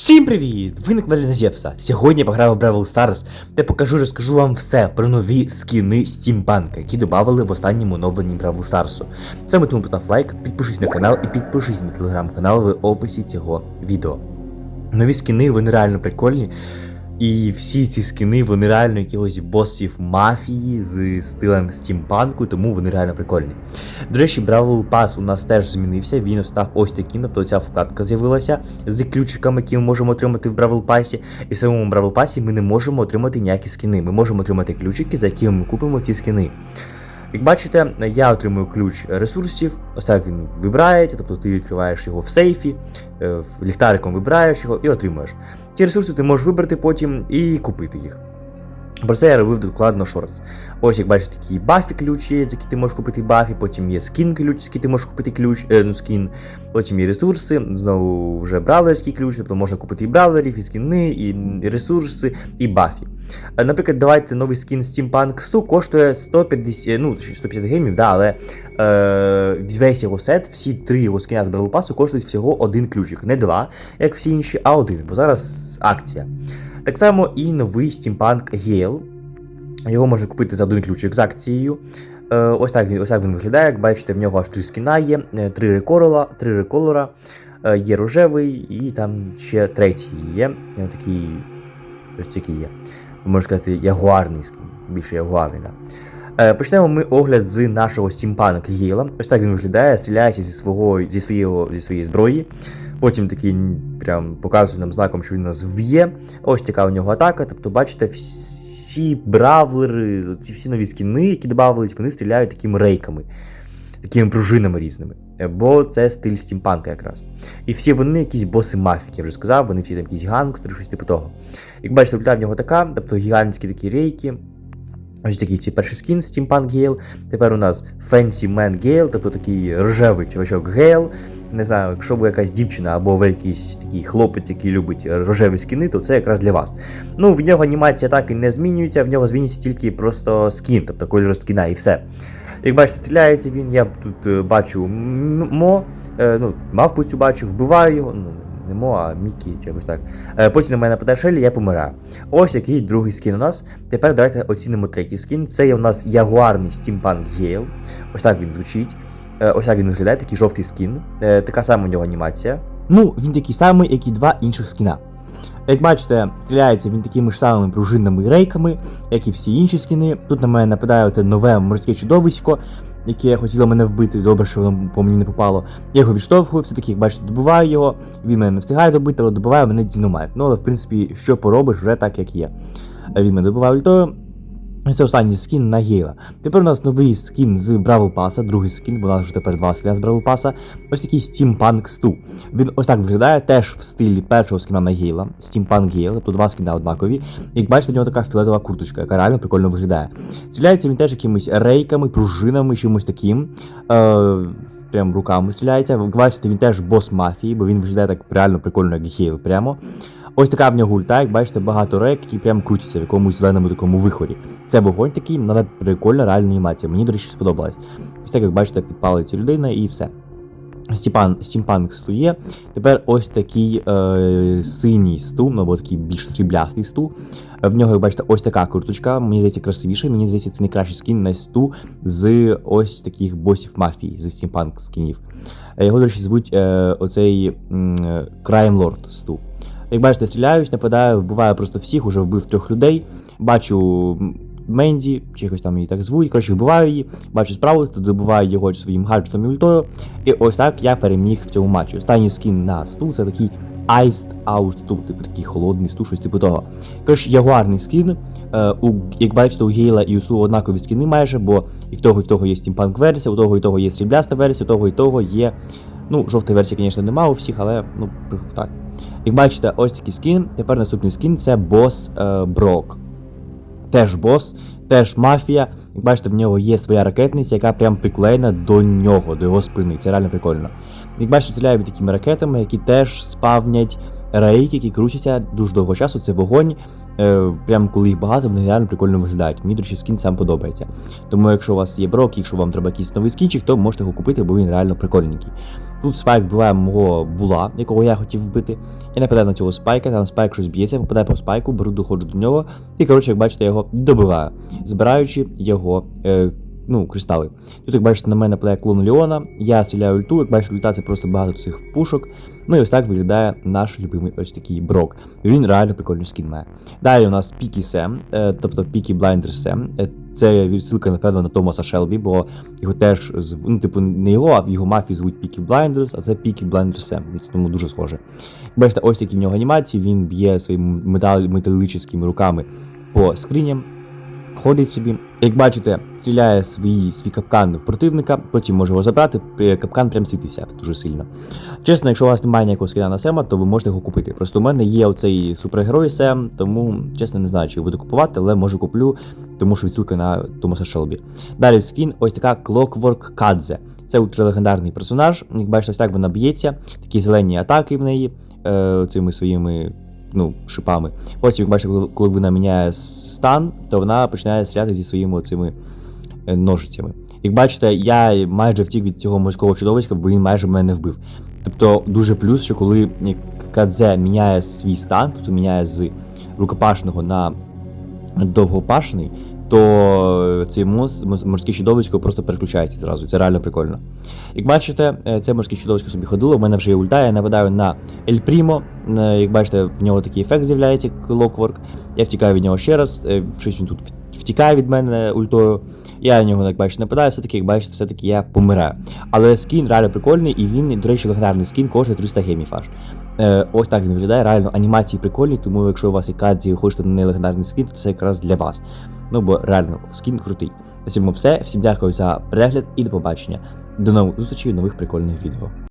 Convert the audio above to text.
Всім привіт! Ви на каналі Назєвса. Сьогодні я пограю в Бравл Stars та покажу і розкажу вам все про нові скіни Steampunk, які додали в останньому оновленні Бравл Старсу. Саме тому постав лайк, підпишись на канал і підпишись на телеграм-канал в описі цього відео. Нові скіни, вони реально прикольні. І всі ці скини, вони реально якихось босів мафії з стилем стімпанку, тому вони реально прикольні. До речі, Бравл Пас у нас теж змінився. Він став ось таким, тобто ця вкладка з'явилася з ключиками, які ми можемо отримати в Бравл Пасі. І в самому Бравл Пасі ми не можемо отримати ніякі скини. Ми можемо отримати ключики, за якими ми купимо ті скини. Як бачите, я отримую ключ ресурсів, ось так він вибирається, тобто ти відкриваєш його в сейфі, е, ліхтариком вибираєш його і отримуєш. Ці ресурси ти можеш вибрати потім і купити їх. Про це я робив докладно шортс. Ось як бачите, такі бафі ключі, за які ти можеш купити бафі, потім є скін ключ, з який ти можеш купити ключ, е, ну скін, потім є ресурси, знову вже бравлерський ключ, тобто можна купити і бравлерів, і скіни, і ресурси, і бафі. Е, Наприклад, давайте новий скін Steampunk 100 коштує 150, ну, 150 геймів, да, але е, весь його сет, всі три його скіна з Pass коштують всього один ключик. Не два, як всі інші, а один, бо зараз акція. Так само і новий Steampunk Gale. Його можна купити за один ключик з акцією. Е, ось, так, він- ось так він виглядає. Як бачите, в нього аж три скіна є, е, три реколора, три реколора, е, є рожевий і там ще третій є. е, Такий, ось такий є. Можна сказати, ягуарний скін. Більше ягуарний. Да. Почнемо ми огляд з нашого Steampunk Гейла. Ось так він виглядає, стріляється зі, свого, зі, своєї, зі своєї зброї. Потім такий прям показує нам знаком, що він нас вб'є. Ось така у нього атака. Тобто, бачите, всі бравлери, ці всі нові скіни, які додавались, вони стріляють такими рейками, такими пружинами різними. Бо це стиль стімпанка якраз. І всі вони якісь боси мафії, як я вже сказав, вони всі там якісь гангстери, щось типу того. Як бачите, в нього така, тобто гігантські такі рейки. Ось такий цей перший скін Steampunk Gale. Тепер у нас Fancy Man Gale, тобто такий рожевий чувачок Гейл. Не знаю, якщо ви якась дівчина або ви якийсь такий хлопець, який любить рожеві скіни, то це якраз для вас. Ну, в нього анімація так і не змінюється, в нього змінюється тільки просто скін, тобто кольор скіна і все. Як бачите, стріляється він, я тут е, бачу мо, е, ну, мавпу цю бачу, вбиваю його. Ну, не а Мікі, якось так. Е, потім на мене Шелі, я помираю. Ось який другий скін у нас. Тепер давайте оцінимо третій скін. Це є у нас ягуарний Steampunk Gale. Ось так він звучить. Е, Ось так він виглядає, такий жовтий скін. Е, Така сама у нього анімація. Ну, він такий самий, як і два інших скіна. Як бачите, стріляється він такими ж самими пружинними рейками, як і всі інші скіни. Тут на мене нападає оте нове морське чудовисько, яке хотіло мене вбити. Добре, що воно по мені не попало. Я його відштовхую, все-таки, як бачите, добиваю його. Він мене не встигає добити, але добиває мене діномайк. Ну, але в принципі, що поробиш, вже так, як є. Е, Він мене добиває ультою. Це останній скін на Гейла. Тепер у нас новий скін з Бравл Паса, другий скін, бо у нас вже тепер два скіна з Бравл Паса. Ось такий Steampunk 100. Він ось так виглядає, теж в стилі першого скіна на Гейла. Steampunk Gale, тобто два скіна однакові. Як бачите, в нього така фіолетова курточка, яка реально прикольно виглядає. Стріляється він теж якимись рейками, пружинами, чимось таким. Е, прям руками стріляється. Бачите, він теж бос мафії, бо він виглядає так реально прикольно, як Гейл прямо. Ось така в нього ульта, як бачите, багато рек, які прям крутяться в якомусь зеленому такому вихорі. Це вогонь такий, але прикольна реальна анімація. Мені, до речі, сподобалась. Ось так, як бачите, підпалиться людина і все. Стіпан, Стімпанк стує. Тепер ось такий е, синій сту, ну або такий більш сріблястий сту. Е, В нього, як бачите, ось така курточка. Мені здається, красивіше. Мені здається, це найкращий скін на сту з ось таких босів мафії, з стімпанк скінів. Е, Його, до речі, звуть е, оцей Краймлорд е, сту. Як бачите, стріляюсь, нападаю, вбиваю просто всіх, уже вбив трьох людей. Бачу Менді, чи якось там її так звуть. Коротше, вбиваю її, бачу справу, то добиваю його своїм гаджетом і ультою. І ось так я переміг в цьому матчі. Останній скін на сту це такий Iced Out сту, типу такий холодний сту, щось типу того. Коротше, ягуарний скін. Е, у, як бачите, у Гейла і у Су однакові скіни майже, бо і в того, і в того є стімпанк версія, у того і того є срібляста версія, у того і того є. Ну, жовтої версії, звісно, немає у всіх, але ну, так. Як бачите, ось такий скін. Тепер наступний скін це бос е, Брок. Теж бос, теж мафія. Як бачите, в нього є своя ракетниця, яка прям приклеєна до нього, до його спини. Це реально прикольно. Як бачите, стріляє такими ракетами, які теж спавнять рейки, які крутяться дуже довго часу, це вогонь. Е, прям коли їх багато, вони реально прикольно виглядають. До речі, скін сам подобається. Тому, якщо у вас є брок, якщо вам треба якийсь новий скінчик, то можете його купити, бо він реально прикольненький. Тут спайк вбиває мого була, якого я хотів вбити, і нападає на цього спайка, там спайк щось б'ється, попадає по спайку, беру, доходжу до нього, і коротше, як бачите, його добиваю, збираючи його. Е, Ну, кристали. Тут, як бачите, на мене нападає клон Леона, я стріляю ульту, як бачите, ульта це просто багато цих пушок. Ну і ось так виглядає наш любимий ось такий брок. Він реально прикольний скін має. Далі у нас Пікі Сем, е, тобто Пікі Блайндер Сем. Е, Це відсилка, напевно, на Томаса Шелбі, бо його теж ну, типу, не його, а його мафії звуть Пікі Блайндерс, а це Пікі Блайндер Сем. Тому дуже схоже. Як бачите, ось такі в нього анімації, він б'є своїми метал, металічними руками по скриням. Ходить собі, як бачите, стріляє свій, свій капкан в противника, потім може його забрати, капкан прям світиться дуже сильно. Чесно, якщо у вас немає ніякого скіна на Сема, то ви можете його купити. Просто у мене є оцей супергерой Сем, тому чесно не знаю, чи буду купувати, але може куплю, тому що відсилка на Томаса Шелбі. Далі скін, ось така Clockwork Кадзе. Це ультралегендарний персонаж. Як бачите, ось так вона б'ється, такі зелені атаки в неї е, цими своїми ну, шипами. Потім, як бачите, коли, вона міняє стан, то вона починає стріляти зі своїми цими е, ножицями. Як бачите, я майже втік від цього морського чудовиська, бо він майже мене вбив. Тобто дуже плюс, що коли Кадзе міняє свій стан, тобто міняє з рукопашного на довгопашний, то цей мос, мос- морське чудовисько просто переключається зразу. Це реально прикольно. Як бачите, е, це морське чудовисько собі ходило, в мене вже є ульта, я нападаю на Ель Прімо. Е, Як бачите, в нього такий ефект з'являється, Clockwork. Я втікаю від нього ще раз, е, щось він тут втікає від мене ультою. Я на нього, як бачите, нападаю, все-таки, як бачите, все-таки я помираю. Але скін реально прикольний, і він, до речі, легендарний скін коштує 300 гемів аж. Е, ось так він виглядає. Реально анімації прикольні, тому якщо у вас є кадзі хочете на нелегендарний скін, то це якраз для вас. Ну бо реально скін крутий. На цьому все. Всім дякую за перегляд і до побачення. До нових зустрічей в нових прикольних відео.